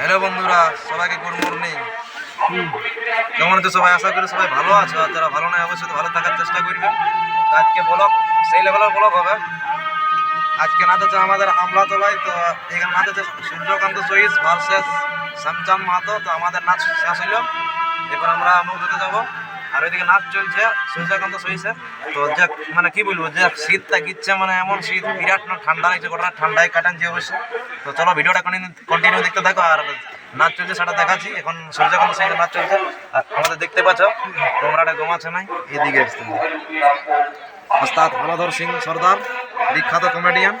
Hello বন্ধুরা, সবাইকে good morning কেমন তো সবাই? আশা করি সবাই ভালো আছো। আর যারা ভালো নয় অবশ্যই ভালো থাকার চেষ্টা করবে। আজকে ব্লগ সেই লেভেলের ব্লক হবে। আজকে না হচ্ছে আমাদের আমলা আমলাতলায়, তো এখানে না হচ্ছে সূর্যকান্ত সহিস ভার্সেস শ্যামচাঁদ মাহাতো, তো আমাদের নাচ শেষ হইল। এবার আমরা মুখ ধুতে যাব। আর ওইদিকে নাচ চলছে সূর্যকান্ত সহিসের তো যে মানে কি বলব যে শীতটা গিচ্ছে মানে এমন শীত বিরাট না ঠান্ডা লাগছে ঘটনা ঠান্ডায় কাটানছি অবশ্যই তো চলো ভিডিওটা কন্টিনিউ দেখতে থাকো আর নাচ চলছে সেটা দেখাচ্ছি। এখন সূর্যকান্ত সহিসের নাচ চলছে। আর আমাদের দেখতে পাচ্ছ তোমরাটা গমাচ্ছে নাই এদিকে আসতে ওস্তাদ হলাধর সিং সর্দার বিখ্যাত কমেডিয়ান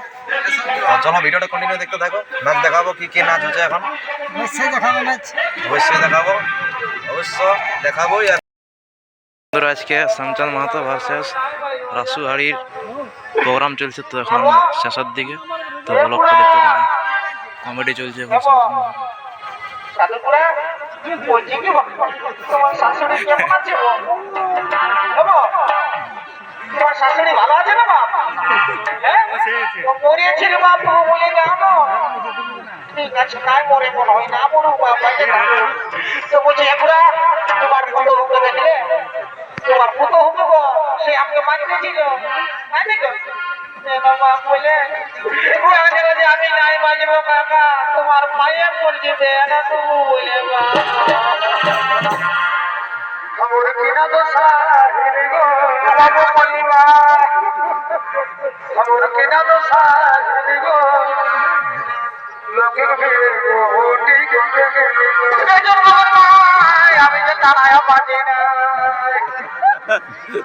চলো ভিডিওটা কন্টিনিউ দেখতে থাকো। নাচ দেখাবো কি কি নাচ হচ্ছে এখন। অবশ্যই দেখাবো নাচ। অবশ্যই দেখাবো। অবশ্য দেখাবোই বন্ধুরা আজকে শ্যামচাঁদ মাহাতো ভার্সেস রাসু হাড়ির প্রোগ্রাম চলছে তো এখন শেষের দিকে। তো ব্লগটা দেখতে থাকি কমেডি চলছে এখন। ভালো হ্যাঁ হয়। তোমার পুতো হুকে গো, সে আমাকে মারতে ছিল। একটু আগে আমি নাই বাজবো কাকা, তোমার বলছি দে না তুমি বলে আমার কিনা দোষা গো, আমার কিনা দোষা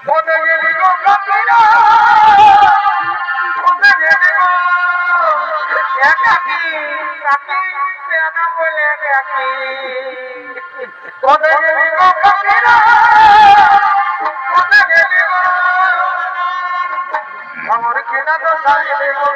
মনে গেলি গো কাকিরা মনে বলে একাকি মনে গেলি গো আমার কিনা তো সাইলে গো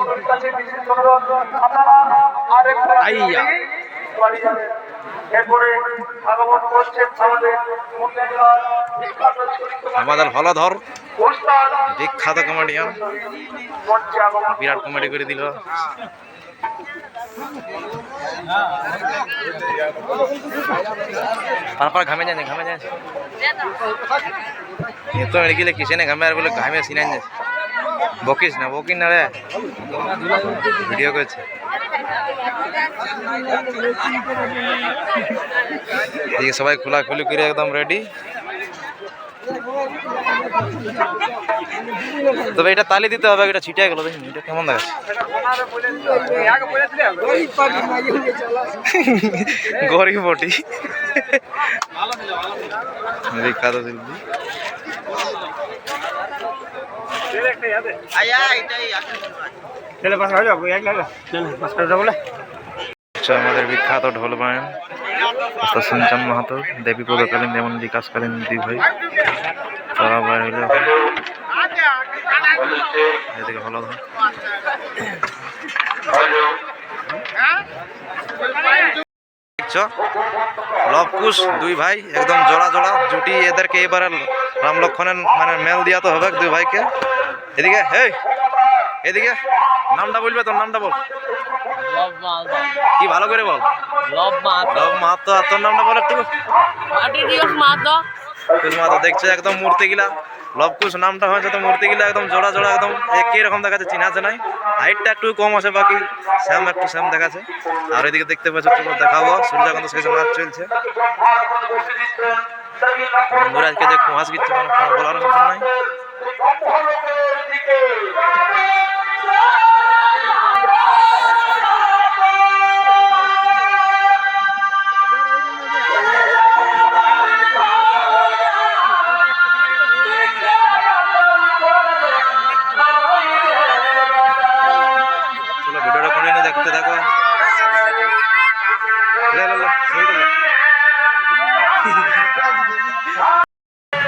মন্ডলীর কাছে বিশেষ অনুরোধ আপনারা আরেকটা আমাদের মুন্ডেশ্বর বিখ্যাত কমেডিয়ান বিরাট কমেডি করে দিল। তারপর ঘামে যায় ঘামে যায়। তো গেলে কিসে না ঘামে আর বলে ঘামে সিনাই যায় বকিস না বকিস না রে। ভিডিও করছে। এদিকে সবাই খোলাখুলি করে একদম রেডি তবে এটা তালি দিতে হবে, এটা ছিটে গেল, দেখুন, এটা কেমন দেখাচ্ছে। গরিব বটি। শিল্পী। আমাদের বিখ্যাত ঢোল বায়ন। সঞ্চান মাহাতো, দেবী পদকালীন যেমন বিকাশকালীন দুই ভাই। হইল এদিকে হলো লবকুশ দুই ভাই, একদম জোড়া জোড়া। জুটি এদেরকে এবারে রাম লক্ষণের মানে মেল দিয়া তো হবে দুই ভাইকে। এদিকে, হেই, এদিকে। নামটা বলবে তোর নামটা বল। কি ভালো করে বল। লব লব আর তোর নামটা বল একটু। কুশ দেখছ একদম মূর্তি গিলা লবকুশ নামটা হয়েছে তো মূর্তি গিলা একদম জোড়া জোড়া, একদম একই রকম দেখাচ্ছে চিনা আছে নাই? হাইটটা একটু কম আছে, বাকি শ্যাম একটু শ্যাম দেখাচ্ছে। আর এদিকে দেখতে পাচ্ছ, একটু দেখাবো। সূর্যকান্ত শেষ নাচ চলছে। বন্ধুরা, আজকে যে কুয়াশ বলার মতন নাই।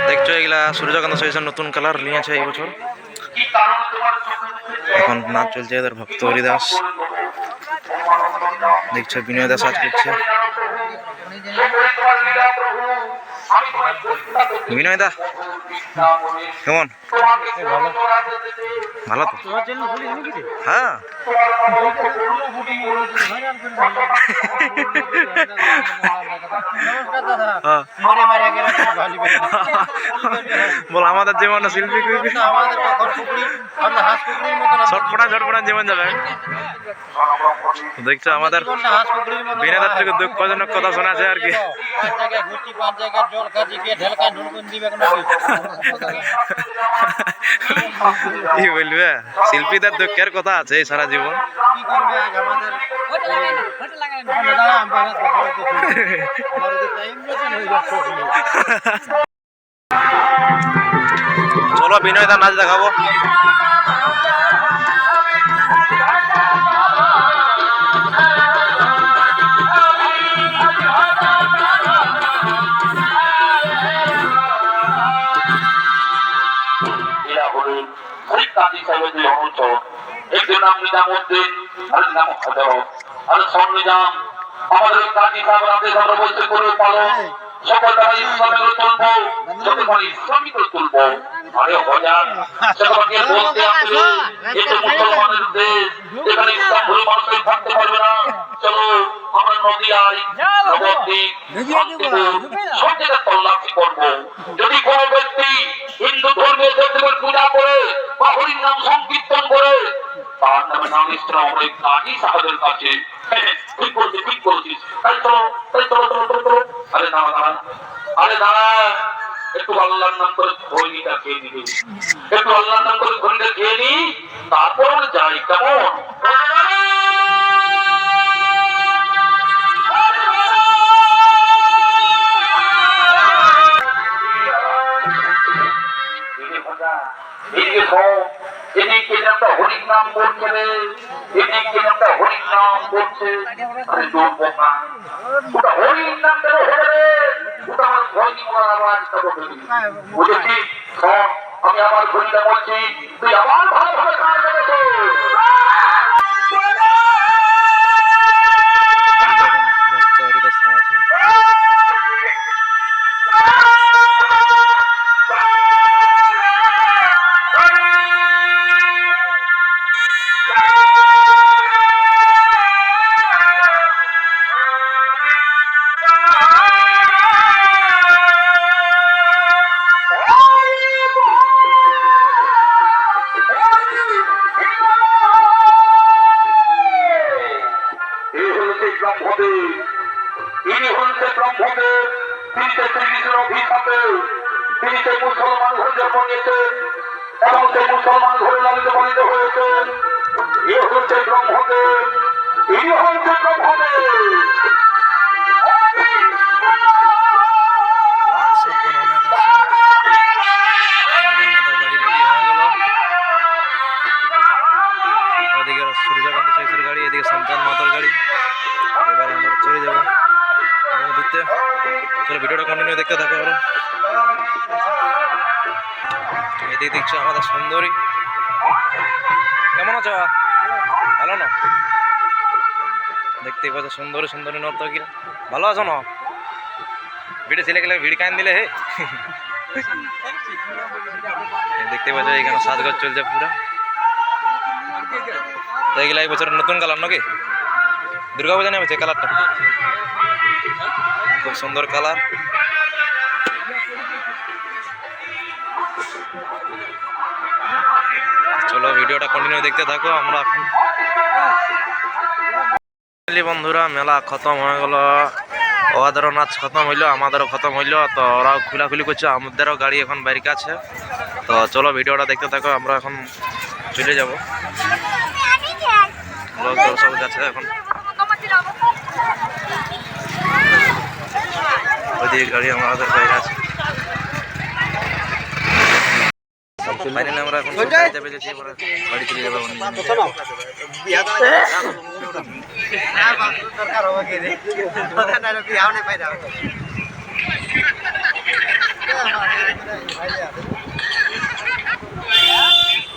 দেখছ, এগুলা সূর্যকান্ত সহিসের নতুন কালার নিয়েছে এই বছর। এখন নাচ চলছে এদের ভক্ত হরিদাস। দেখছ, বিনয় দাস আজ করছে। বিনয় দা কেমন? ভালো তো। হ্যাঁ। বল আমাদের জীবন শিল্পী ছটপটা ছটপটা জীবন যাবে। দেখছ আমাদের বিনাদার থেকে দুঃখজনক কথা শোনাছে আর কি। কি? বলবে? শিল্পীদের দুঃখের কথা আছে এই সারা জীবন। চলো বিনয় দা নাচ দেখাবো। আর সব নিজাম আমাদের কাজী সাহেব আমাদের বলতে করে পালো ইসলামের তুলবো যতক্ষণ ইসলামী করে তুলবো আরে হজার সেটাকে বলতে আসলে এটা মুসলমানের দেশ এখানে ইসলাম ভুলে থাকতে পারবে না। চলো আমরা নদী নবদ্বীপ শান্তিপুর সব জায়গায় তল্লাশি করব। যদি কোনো ব্যক্তি হিন্দু ধর্মীয় দেবদেবের পূজা করে বা হরির নাম সংকীর্তন করে তার নামে নাম ইসলাম কাজী সাহেবের কাছে তারপর যাই কেমন এদিকে একটা হরিক নাম করছে রে, এদিকে একটা হরিক নাম করছে বোকা ওটা হরিক নাম কেন হবে রে? ওটা আমার ঘড়ি আমার আবার বুঝেছিস? বুঝেছি আমি আমার ঘড়িটা বলছি, তুই আমার ভালোভাবে কাজ মুসলমান হয়ে লালিত পালিত হয়েছেন। এ হচ্ছে ব্রহ্মদেব চলো ভিডিওটা কন্টিনিউ দেখতে থাকো আরও। এদিকে দেখছ আমাদের সুন্দরী। কেমন আছো? ভালো না? দেখতেই পাচ্ছ সুন্দরী সুন্দরী নর্তকী ভালো আছো না ভিড়ে ছেলে গেলে ভিড় কান দিলে হে? দেখতে পাচ্ছ এখানে সাজগজ চলছে পুরো। এগুলা এই বছর নতুন কালার নাকি? দুর্গা পূজা নেমেছে কালারটা? খুব সুন্দর কালার চলো ভিডিওটা কন্টিনিউ দেখতে থাকো আমরা এখন বন্ধুরা মেলা খতম হয়ে গেল। ওদেরও নাচ খতম হইল আমাদেরও খতম হইল। তো ওরাও খোলাখুলি করছে আমাদেরও গাড়ি এখন বাইরে আছে। তো চলো ভিডিওটা দেখতে থাকো আমরা এখন চলে যাব। লোক দর্শক যাচ্ছে এখন। ওইদিকে গাড়ি আমাদের বাইরে আছে ফাইনালি আমরা এখন সব গাড়িতে বেজেছি এবার বাড়ি চলে যাব দরকার হবে কি রে